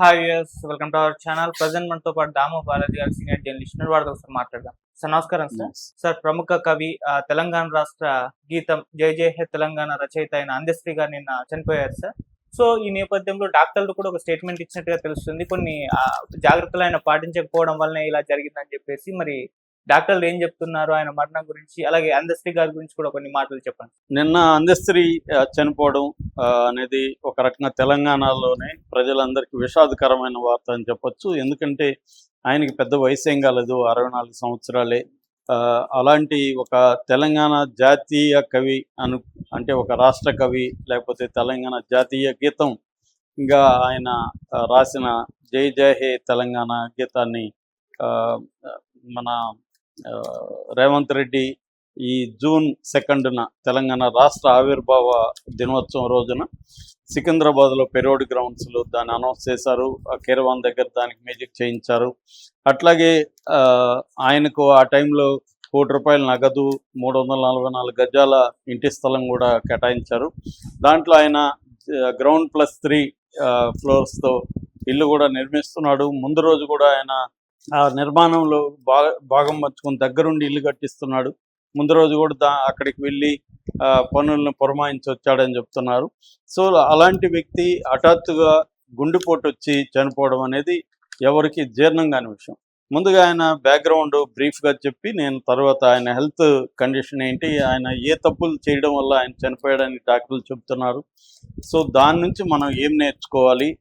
Hi yes welcome to our channel present మనతో పాటు దాము Balaji garu senior journalist. వారితో ఒకసారి మాట్లాడదాం. సార్ నమస్కారం సార్ సార్ ప్రముఖ కవి తెలంగాణ రాష్ట్ర గీతం జై జై హే తెలంగాణ రచయిత అయిన అందశ్రీ గారు నిన్న చనిపోయారు సార్ సో ఈ నేపథ్యంలో డాక్టర్లు కూడా ఒక స్టేట్మెంట్ ఇచ్చినట్టుగా తెలుస్తుంది. కొన్ని జాగ్రత్తలు ఆయన పాటించకపోవడం వల్లనే ఇలా జరిగిందని చెప్పేసి మరి డాక్టర్లు ఏం చెప్తున్నారు? ఆయన మరణం గురించి అలాగే అందశ్రీ గారి గురించి కూడా కొన్ని మాటలు చెప్పండి. నిన్న అందస్త్రీ చనిపోవడం ఆ, అనేది ఒక రకంగా తెలంగాణలోనే ప్రజలందరికీ విషాదకరమైన వార్త అని చెప్పొచ్చు. ఎందుకంటే ఆయనకి పెద్ద వయసు ఏం కాలేదు అరవై నాలుగు సంవత్సరాలే. ఆ, అలాంటి ఒక తెలంగాణ జాతీయ కవి అను అంటే ఒక రాష్ట్ర కవి లేకపోతే తెలంగాణ జాతీయ గీతం ఇంకా ఆయన రాసిన జై జై హే తెలంగాణ గీతాన్ని ఆ, మన రేవంత్ రెడ్డి ఈ జూన్ సెకండ్న తెలంగాణ రాష్ట్ర ఆవిర్భావ దినోత్సవం రోజున సికింద్రాబాద్లో పెరోడ్ గ్రౌండ్స్లో దాన్ని అనౌన్స్ చేశారు. కేరవాన్ దగ్గర దానికి మ్యూజిక్ చేయించారు. అట్లాగే ఆ, ఆయనకు ఆ టైంలో కోటి రూపాయల నగదు మూడు వందల నలభై నాలుగు గజాల ఇంటి స్థలం కూడా కేటాయించారు. దాంట్లో ఆయన గ్రౌండ్ ప్లస్ త్రీ ఫ్లోర్స్తో ఇల్లు కూడా నిర్మిస్తున్నాడు. ముందు రోజు కూడా ఆయన ఆ నిర్మాణంలో బాగా భాగం పంచుకొని దగ్గరుండి ఇల్లు కట్టిస్తున్నాడు. ముందు రోజు కూడా దా అక్కడికి వెళ్ళి ఆ, పనులను పురమాయించి వచ్చాడని చెప్తున్నారు. సో అలాంటి వ్యక్తి హఠాత్తుగా గుండెపోటు వచ్చి చనిపోవడం అనేది ఎవరికి జీర్ణం కాని విషయం. ముందుగా ఆయన బ్యాక్గ్రౌండ్ బ్రీఫ్గా చెప్పి నేను తర్వాత ఆయన హెల్త్ కండిషన్ ఏంటి ఆయన ఏ తప్పులు చేయడం వల్ల ఆయన చనిపోయాడని డాక్టర్లు చెప్తున్నారు సో దాని నుంచి మనం ఏం నేర్చుకోవాలి?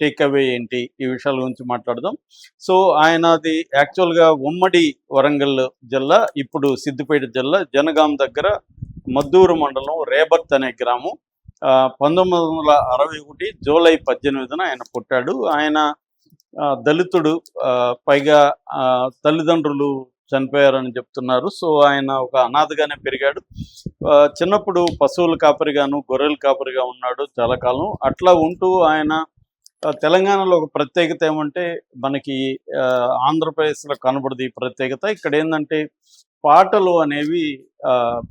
టేక్ అవే ఏంటి? ఈ విషయాల గురించి మాట్లాడదాం. సో ఆయనది యాక్చువల్గా ఉమ్మడి వరంగల్ జిల్లా ఇప్పుడు సిద్దిపేట జిల్లా జనగాం దగ్గర మద్దూరు మండలం రేబర్త్ అనే గ్రామం. ఆ, పంతొమ్మిది వందల అరవై ఒకటి జూలై పద్దెనిమిదిన ఆయన పుట్టాడు. ఆయన దళితుడు ఆ, పైగా ఆ, తల్లిదండ్రులు చనిపోయారని చెప్తున్నారు. సో ఆయన ఒక అనాథగానే పెరిగాడు. ఆ, చిన్నప్పుడు పశువుల కాపరిగాను గొర్రెల కాపరిగా ఉన్నాడు చాలా కాలం. అట్లా ఉంటూ ఆయన తెలంగాణలో ఒక ప్రత్యేకత ఏమంటే మనకి ఆ, ఆంధ్రప్రదేశ్లో కనబడదు ఈ ప్రత్యేకత. ఇక్కడ ఏంటంటే పాటలు అనేవి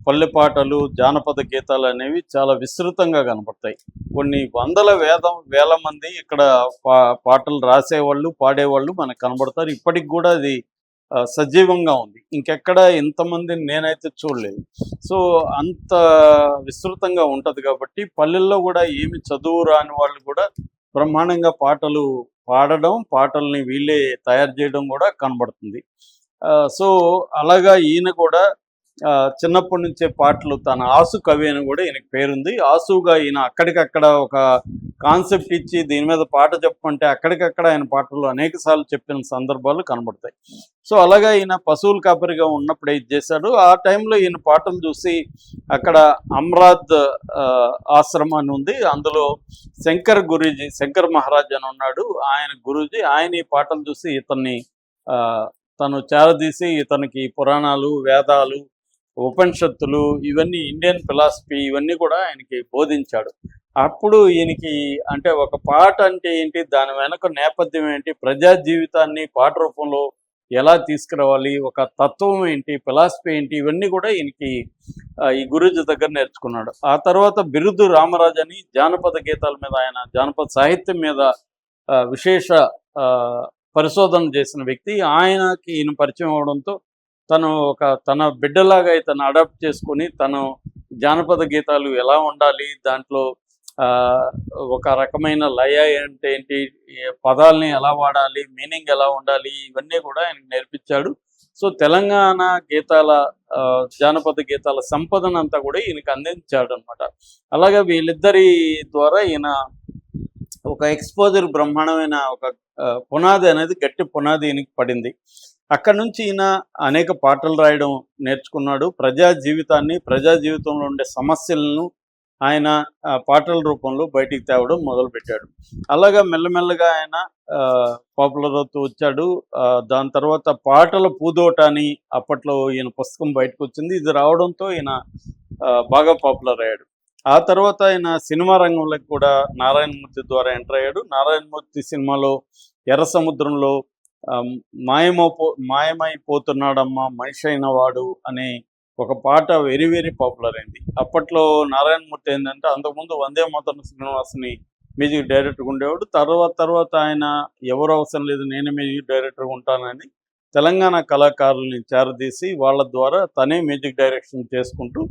పల్లె పాటలు జానపద గీతాలు అనేవి చాలా విస్తృతంగా కనపడతాయి. కొన్ని వందల వేదం వేల మంది ఇక్కడ పా పాటలు రాసేవాళ్ళు పాడేవాళ్ళు మనకు కనబడతారు. ఇప్పటికి కూడా అది సజీవంగా ఉంది. ఇంకెక్కడ ఇంతమందిని నేనైతే చూడలేదు. సో అంత విస్తృతంగా ఉంటుంది కాబట్టి పల్లెల్లో కూడా ఏమి చదువు రాని వాళ్ళు కూడా బ్రహ్మాండంగా పాటలు పాడడం పాటల్ని వీళ్ళే తయారు చేయడం కూడా కనబడుతుంది. ఆ, సో అలాగా ఈయన కూడా చిన్నప్పటి నుంచే పాటలు తన ఆసు కవి అని కూడా ఈయనకి పేరుంది. ఆసుగా ఈయన అక్కడికక్కడ ఒక కాన్సెప్ట్ ఇచ్చి దీని మీద పాట చెప్పమంటే అక్కడికక్కడ ఆయన పాటలు అనేక సార్లు చెప్పిన సందర్భాలు కనబడతాయి. సో అలాగా ఈయన పశువుల కాపరిగా ఉన్నప్పుడు ఇది చేశాడు? ఆ టైంలో ఈయన పాటలు చూసి అక్కడ అమ్రాద్ ఆ, ఆశ్రమం అని ఉంది. అందులో శంకర్ గురూజీ శంకర్ మహారాజ్ అని ఉన్నాడు. ఆయన గురూజీ ఆయన ఈ పాటలు చూసి ఇతన్ని ఆ, తను చేరదీసి ఇతనికి పురాణాలు వేదాలు ఉపనిషత్తులు ఇవన్నీ ఇండియన్ ఫిలాసఫీ ఇవన్నీ కూడా ఆయనకి బోధించాడు. అప్పుడు ఈయనకి అంటే ఒక పాట అంటే ఏంటి దాని వెనక నేపథ్యం ఏంటి ప్రజా జీవితాన్ని పాట రూపంలో ఎలా తీసుకురావాలి ఒక తత్వం ఏంటి ఫిలాసఫీ ఏంటి ఇవన్నీ కూడా ఈయనకి ఈ గురుజీ దగ్గర నేర్చుకున్నాడు. ఆ తర్వాత బిరుదు రామరాజు అని జానపద గీతాల మీద ఆయన జానపద సాహిత్యం మీద ఆ, విశేష ఆ, పరిశోధన చేసిన వ్యక్తి. ఆయనకి ఈయన పరిచయం అవడంతో తను ఒక తన బిడ్డలాగా తను అడాప్ట్ చేసుకొని తను జానపద గీతాలు ఎలా ఉండాలి దాంట్లో ఆ, ఒక రకమైన లయ అంటే ఏంటి పదాలని ఎలా వాడాలి మీనింగ్ ఎలా ఉండాలి ఇవన్నీ కూడా ఆయనకు నేర్పించాడు. సో తెలంగాణ గీతాల జానపద గీతాల సంపదనంతా కూడా ఈయనకి అందించాడు అనమాట అలాగే వీళ్ళిద్దరి ద్వారా ఈయన ఒక ఎక్స్పోజర్ బ్రహ్మాండమైన ఒక పునాది అనేది గట్టి పునాది ఈయనకి పడింది. అక్కడి నుంచి ఈయన అనేక పాటలు రాయడం నేర్చుకున్నాడు. ప్రజా జీవితాన్ని ప్రజా జీవితంలో ఉండే సమస్యలను ఆయన ఆ, పాటల రూపంలో బయటికి తేవడం మొదలుపెట్టాడు. అలాగా మెల్లమెల్లగా ఆయన పాపులర్ అవుతూ వచ్చాడు. ఆ, దాని తర్వాత పాటల పూదోట అని అప్పట్లో ఈయన పుస్తకం బయటకు వచ్చింది ఇది రావడంతో ఈయన ఆ, బాగా పాపులర్ అయ్యాడు. ఆ తర్వాత ఆయన సినిమా రంగంలోకి కూడా నారాయణమూర్తి ద్వారా ఎంటర్ అయ్యాడు. నారాయణమూర్తి సినిమాలో ఎర్ర సముద్రంలో ఆ, మాయమైపోతున్నాడమ్మా మనిషి అయిన వాడు అనే ఒక పాట వెరీ వెరీ పాపులర్ అయింది. అప్పట్లో నారాయణమూర్తి ఏంటంటే అంతకుముందు వందే మాతరం శ్రీనివాస్ని మ్యూజిక్ డైరెక్టర్ ఉండేవాడు. తర్వాత తర్వాత ఆయన ఎవరు అవసరం లేదు నేనే మ్యూజిక్ డైరెక్టర్ ఉంటానని తెలంగాణ కళాకారుల్ని చేరదీసి వాళ్ళ ద్వారా తనే మ్యూజిక్ డైరెక్షన్ చేసుకుంటూ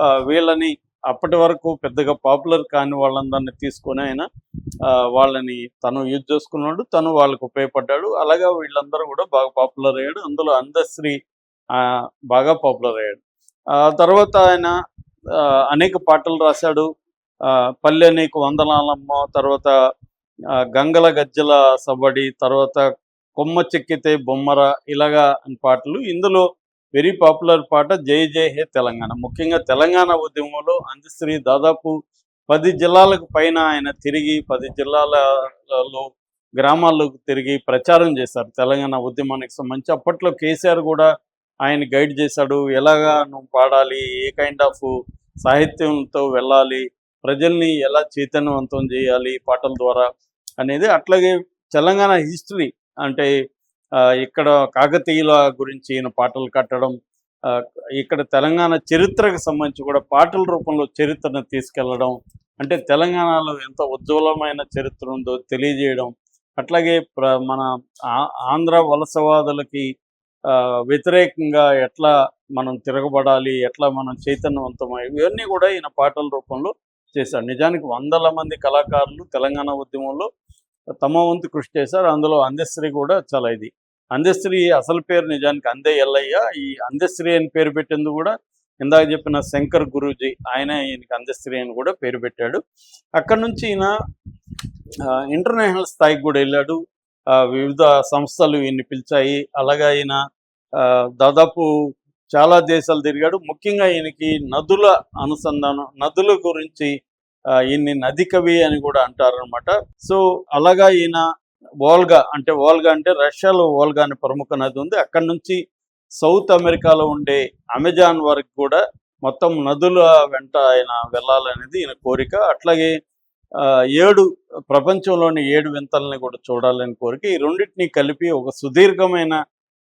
ఆ, వీళ్ళని అప్పటి వరకు పెద్దగా పాపులర్ కాని వాళ్ళందరినీ తీసుకొని ఆయన వాళ్ళని తను యూజ్ చేసుకున్నాడు తను వాళ్ళకు ఉపయోగపడ్డాడు. అలాగా వీళ్ళందరూ కూడా బాగా పాపులర్ అయ్యాడు. అందులో అందశ్రీ ఆ, బాగా పాపులర్ అయ్యాడు. ఆ తర్వాత ఆయన ఆ, అనేక పాటలు రాశాడు. ఆ, పల్లె నీకు వందనాలమ్మ తర్వాత గంగల గజ్జల సబడి తర్వాత కొమ్మ చెక్కితే బొమ్మర ఇలాగా అని పాటలు. ఇందులో వెరీ పాపులర్ పాట జై జై హే తెలంగాణ. ముఖ్యంగా తెలంగాణ ఉద్యమంలో అందశ్రీ దాదాపు పది జిల్లాలకు పైన ఆయన తిరిగి పది జిల్లాలలో గ్రామాల్లోకి తిరిగి ప్రచారం చేశారు. తెలంగాణ ఉద్యమానికి సంబంధించి అప్పట్లో కేసీఆర్ కూడా ఆయన గైడ్ చేశాడు. ఎలాగా నువ్వు పాడాలి ఏ కైండ్ ఆఫ్ సాహిత్యంతో వెళ్ళాలి ప్రజల్ని ఎలా చైతన్యవంతం చేయాలి పాటల ద్వారా అనేది అట్లాగే తెలంగాణ హిస్టరీ అంటే ఇక్కడ కాకతీయుల గురించి ఈయన పాటలు కట్టడం ఇక్కడ తెలంగాణ చరిత్రకు సంబంధించి కూడా పాటల రూపంలో చరిత్రను తీసుకెళ్ళడం అంటే తెలంగాణలో ఎంత ఉజ్వలమైన చరిత్ర ఉందో తెలియజేయడం అట్లాగే ప్ర మన ఆ- ఆంధ్ర వలసవాదులకి ఆ, వ్యతిరేకంగా ఎట్లా మనం తిరగబడాలి ఎట్లా మనం చైతన్యవంతమై ఇవన్నీ కూడా ఈయన పాటల రూపంలో చేశారు. నిజానికి వందల మంది కళాకారులు తెలంగాణ ఉద్యమంలో తమ వంతు కృషి చేశారు. అందులో అందశ్రీ కూడా చాలా ఇది. అందశ్రీ అసలు పేరు నిజానికి అందే ఎల్లయ్య. ఈ అందశ్రీ అని పేరు పెట్టింది కూడా ఇందాక చెప్పిన శంకర్ గురూజీ. ఆయన ఈయనకి అందశ్రీ అని కూడా పేరు పెట్టాడు. అక్కడ నుంచి ఈయన ఇంటర్నేషనల్ స్థాయికి కూడా వెళ్ళాడు. ఆ, వివిధ సంస్థలు ఈయన్ని పిలిచాయి. అలాగా ఈయన ఆ, దాదాపు చాలా దేశాలు తిరిగాడు. ముఖ్యంగా ఈయనకి నదుల అనుసంధానం నదుల గురించి ఈయన్ని నది కవి అని కూడా అంటారనమాట సో అలాగా ఈయన వోల్గా అంటే వోల్గా అంటే రష్యాలో వోల్గా అనే ప్రముఖ నది ఉంది. అక్కడ నుంచి సౌత్ అమెరికాలో ఉండే అమెజాన్ వరకు కూడా మొత్తం నదుల వెంట ఆయన వెళ్ళాలనేది ఈయన కోరిక. అట్లాగే ఆ, ఏడు ప్రపంచంలోని ఏడు వింతల్ని కూడా చూడాలని కోరిక. ఈ రెండింటిని కలిపి ఒక సుదీర్ఘమైన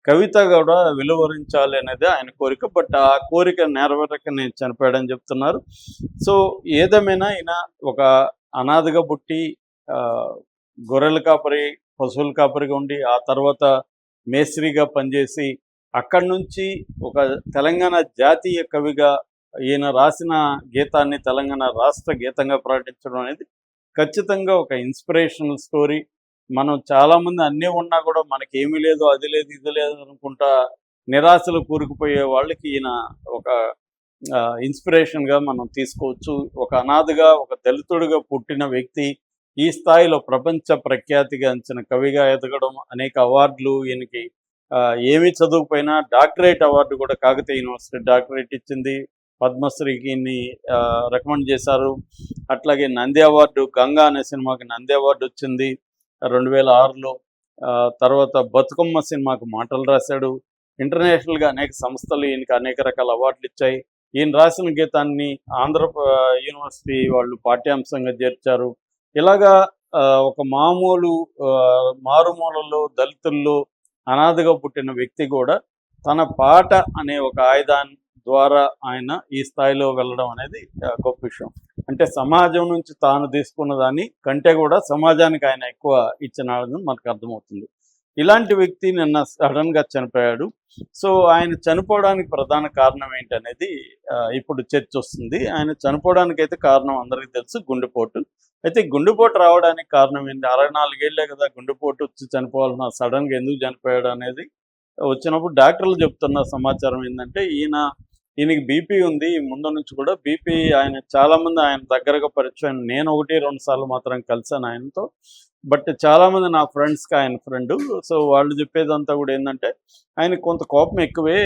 కవిత కూడా వెలువరించాలి అనేది ఆయన కోరిక. బట్ ఆ కోరిక నెరవేరక నేను చనిపోయాడని చెప్తున్నారు. సో ఏదేమైనా ఈయన ఒక అనాథగా పుట్టి ఆ, గొర్రెల కాపరి పశువుల కాపరిగా ఉండి ఆ తర్వాత మేస్త్రిగా పనిచేసి అక్కడి నుంచి ఒక తెలంగాణ జాతీయ కవిగా ఈయన రాసిన గీతాన్ని తెలంగాణ రాష్ట్ర గీతంగా ప్రకటించడం అనేది ఖచ్చితంగా ఒక ఇన్స్పిరేషనల్ స్టోరీ. మనం చాలామంది అన్నీ ఉన్నా కూడా మనకి ఏమీ లేదు అది లేదు ఇది లేదు అనుకుంటా నిరాశలు కూరుకుపోయే వాళ్ళకి ఈయన ఒక ఇన్స్పిరేషన్గా మనం తీసుకోవచ్చు. ఒక అనాథగా ఒక దళితుడిగా పుట్టిన వ్యక్తి ఈ స్థాయిలో ప్రపంచ ప్రఖ్యాతిగాంచిన కవిగా ఎదగడం అనేక అవార్డులు ఈయనకి ఏమి చదువుకుపోయినా డాక్టరేట్ అవార్డు కూడా కాకతీయ యూనివర్సిటీ డాక్టరేట్ ఇచ్చింది. పద్మశ్రీకి రికమెండ్ చేశారు. అట్లాగే నంది అవార్డు గంగా అనే సినిమాకి నంది అవార్డు వచ్చింది రెండు వేల ఆరులో తర్వాత బతుకమ్మ సినిమాకు మాటలు రాశాడు. ఇంటర్నేషనల్గా అనేక సంస్థలు ఈయనకి అనేక రకాల అవార్డులు ఇచ్చాయి. ఈయన రాసిన గీతాన్ని ఆంధ్ర యూనివర్సిటీ వాళ్ళు పాఠ్యాంశంగా చేర్చారు. ఇలాగా ఆ, ఒక మామూలు ఆ, మారుమూలలో దళితుల్లో అనాథగా పుట్టిన వ్యక్తి కూడా తన పాట అనే ఒక ఆయుధాన్ని ద్వారా ఆయన ఈ స్థాయిలో వెళ్ళడం అనేది గొప్ప విషయం. అంటే సమాజం నుంచి తాను తీసుకున్న దాన్ని కంటే కూడా సమాజానికి ఆయన ఎక్కువ ఇచ్చిన మనకు అర్థమవుతుంది. ఇలాంటి వ్యక్తి నిన్న సడన్గా చనిపోయాడు. సో ఆయన చనిపోవడానికి ప్రధాన కారణం ఏంటనేది ఇప్పుడు చర్చ వస్తుంది. ఆయన చనిపోవడానికి అయితే కారణం అందరికీ తెలుసు గుండెపోటు. అయితే గుండెపోటు రావడానికి కారణం ఏంటి అరవై నాలుగేళ్ళే కదా గుండెపోటు వచ్చి చనిపోవాలన్న సడన్గా ఎందుకు చనిపోయాడు అనేది వచ్చినప్పుడు డాక్టర్లు చెప్తున్న సమాచారం ఏంటంటే ఈయన ఈయనకి బీపీ ఉంది ముందు నుంచి కూడా బీపీ ఆయన చాలా మంది ఆయన దగ్గరగా పరిచయం నేను ఒకటి రెండు సార్లు మాత్రం కలిసాను ఆయనతో. బట్ చాలా మంది నా ఫ్రెండ్స్కి ఆయన ఫ్రెండ్ సో వాళ్ళు చెప్పేదంతా కూడా ఏంటంటే ఆయన కొంత కోపం ఎక్కువే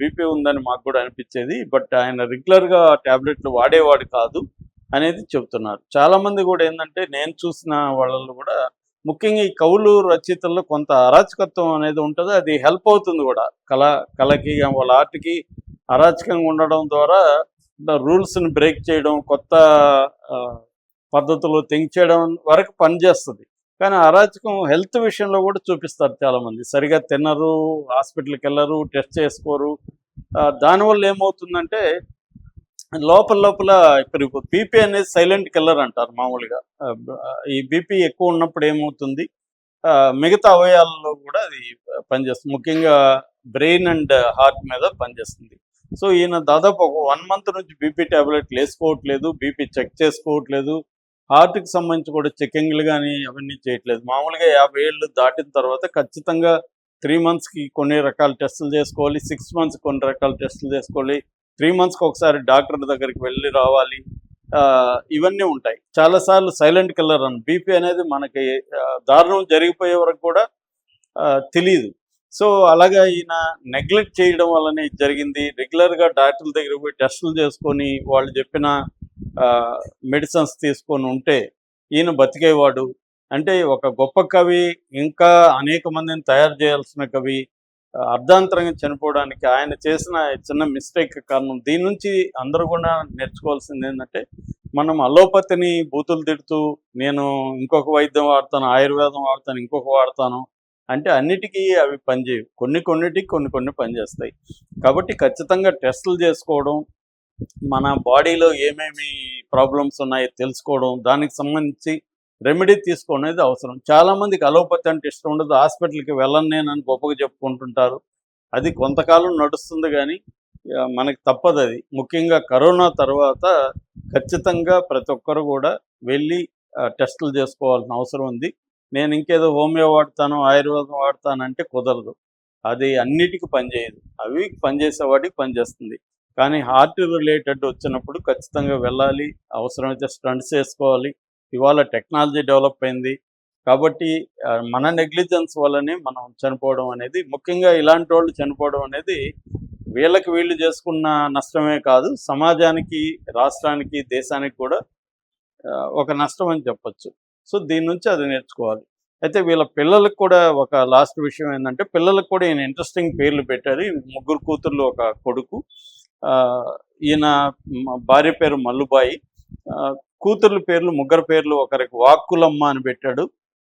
బీపీ ఉందని మాకు కూడా అనిపించేది. బట్ ఆయన రెగ్యులర్గా టాబ్లెట్లు వాడేవాడు కాదు. అనేది చెప్తున్నారు చాలా మంది కూడా ఏంటంటే నేను చూసిన వాళ్ళు కూడా ముఖ్యంగా ఈ కవులు రచయితల్లో కొంత అరాచకత్వం అనేది ఉంటుంది. అది హెల్ప్ అవుతుంది కూడా. కళ కళకి వాళ్ళ ఆర్ట్కి అరాచకంగా ఉండడం ద్వారా రూల్స్ని బ్రేక్ చేయడం కొత్త పద్ధతులు థింక్ చేయడం వరకు పనిచేస్తుంది కానీ అరాచకం హెల్త్ విషయంలో కూడా చూపిస్తారు చాలామంది. సరిగా తినరు హాస్పిటల్కి వెళ్ళరు టెస్ట్ చేసుకోరు. దానివల్ల ఏమవుతుందంటే లోపల లోపల ఇప్పుడు బీపీ అనేది సైలెంట్ కిల్లర్ అంటారు మామూలుగా. ఈ బీపీ ఎక్కువ ఉన్నప్పుడు ఏమవుతుంది? ఆ, మిగతా అవయవాల్లో కూడా అది పనిచేస్తుంది. ముఖ్యంగా బ్రెయిన్ అండ్ హార్ట్ మీద పనిచేస్తుంది. సో ఈయన దాదాపు ఒక వన్ మంత్ నుంచి బీపీ ట్యాబ్లెట్లు వేసుకోవట్లేదు బీపీ చెక్ చేసుకోవట్లేదు. హార్ట్కి సంబంధించి కూడా చెకింగ్లు కానీ అవన్నీ చేయట్లేదు. మామూలుగా యాభై ఏళ్ళు దాటిన తర్వాత ఖచ్చితంగా త్రీ మంత్స్కి కొన్ని రకాల టెస్టులు చేసుకోవాలి సిక్స్ మంత్స్ కొన్ని రకాల టెస్టులు చేసుకోవాలి. త్రీ మంత్స్కి ఒకసారి డాక్టర్ దగ్గరికి వెళ్ళి రావాలి. ఆ, ఇవన్నీ ఉంటాయి. చాలాసార్లు సైలెంట్ కిల్లర్ అని. బీపీ అనేది మనకి దారుణం జరిగిపోయే వరకు కూడా తెలియదు సో అలాగా ఈయన నెగ్లెక్ట్ చేయడం వల్లనే ఇది జరిగింది. రెగ్యులర్గా డాక్టర్ల దగ్గర పోయి టెస్టులు చేసుకొని వాళ్ళు చెప్పిన మెడిసిన్స్ తీసుకొని ఉంటే ఈయన బతికేవాడు. అంటే ఒక గొప్ప కవి ఇంకా అనేక మందిని తయారు చేయాల్సిన కవి అర్ధాంతరంగా చనిపోవడానికి ఆయన చేసిన చిన్న మిస్టేక్ కారణం. దీని నుంచి అందరూ కూడా నేర్చుకోవాల్సింది ఏంటంటే మనం అలోపతిని బూతులు తిడుతూ నేను ఇంకొక వైద్యం వాడతాను ఆయుర్వేదం వాడతాను ఇంకొక వాడతాను అంటే అన్నిటికీ అవి పనిచేయవు. కొన్ని కొన్నిటికి కొన్ని కొన్ని పనిచేస్తాయి. కాబట్టి ఖచ్చితంగా టెస్టులు చేసుకోవడం మన బాడీలో ఏమేమి ప్రాబ్లమ్స్ ఉన్నాయో తెలుసుకోవడం దానికి సంబంధించి రెమెడీ తీసుకునేది అవసరం. చాలా మందికి అలోపతి అంటే ఇష్టం ఉండదు. హాస్పిటల్కి వెళ్ళను నేను అని గొప్పగా చెప్పుకుంటుంటారు. అది కొంతకాలం నడుస్తుంది కానీ మనకి తప్పదు అది. ముఖ్యంగా కరోనా తర్వాత ఖచ్చితంగా ప్రతి ఒక్కరు కూడా వెళ్ళి టెస్టులు చేసుకోవాల్సిన అవసరం ఉంది. నేను ఇంకేదో హోమియో వాడతాను ఆయుర్వేదం వాడతానంటే కుదరదు. అది అన్నిటికీ పనిచేయదు. అవి పనిచేసే వాటికి పనిచేస్తుంది. కానీ హార్ట్ రిలేటెడ్ వచ్చినప్పుడు ఖచ్చితంగా వెళ్ళాలి. అవసరమైతే స్టంట్స్ చేసుకోవాలి ఇవాళ టెక్నాలజీ డెవలప్ అయింది. కాబట్టి మన నెగ్లిజెన్స్ వల్లనే మనం చనిపోవడం అనేది ముఖ్యంగా ఇలాంటి వాళ్ళు చనిపోవడం అనేది వీళ్ళకి వీళ్ళు చేసుకున్న నష్టమే కాదు సమాజానికి రాష్ట్రానికి దేశానికి కూడా ఒక నష్టం అని చెప్పొచ్చు. సో దీని నుంచి అది నేర్చుకోవాలి. అయితే వీళ్ళ పిల్లలకు కూడా ఒక లాస్ట్ విషయం ఏంటంటే పిల్లలకు కూడా ఈయన ఇంట్రెస్టింగ్ పేర్లు పెట్టారు. ముగ్గురు కూతుర్లు ఒక కొడుకు. ఆ, ఈయన భార్య పేరు మల్లుబాయి. ఆ, కూతుర్ల పేర్లు ముగ్గురు పేర్లు ఒకరికి వాక్కులమ్మ అని పెట్టాడు.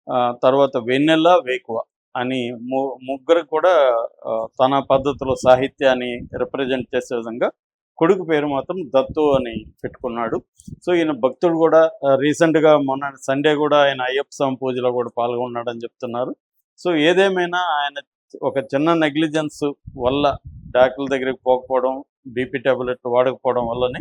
ఆ, తర్వాత వెన్నెల వేకువ అని ముగ్గురు కూడా తన పద్ధతిలో సాహిత్యాన్ని రిప్రజెంట్ చేసే విధంగా కొడుకు పేరు మాత్రం దత్తు అని పెట్టుకున్నాడు. సో ఈయన భక్తుడు కూడా రీసెంట్గా మొన్న సండే కూడా ఆయన అయ్యప్ప స్వామి పూజలో కూడా పాల్గొన్నాడని చెప్తున్నారు. సో ఏదేమైనా ఆయన ఒక చిన్న నెగ్లిజెన్స్ వల్ల డాక్టర్ల దగ్గరికి పోకపోవడం బీపీ టాబ్లెట్ వాడకపోవడం వల్లనే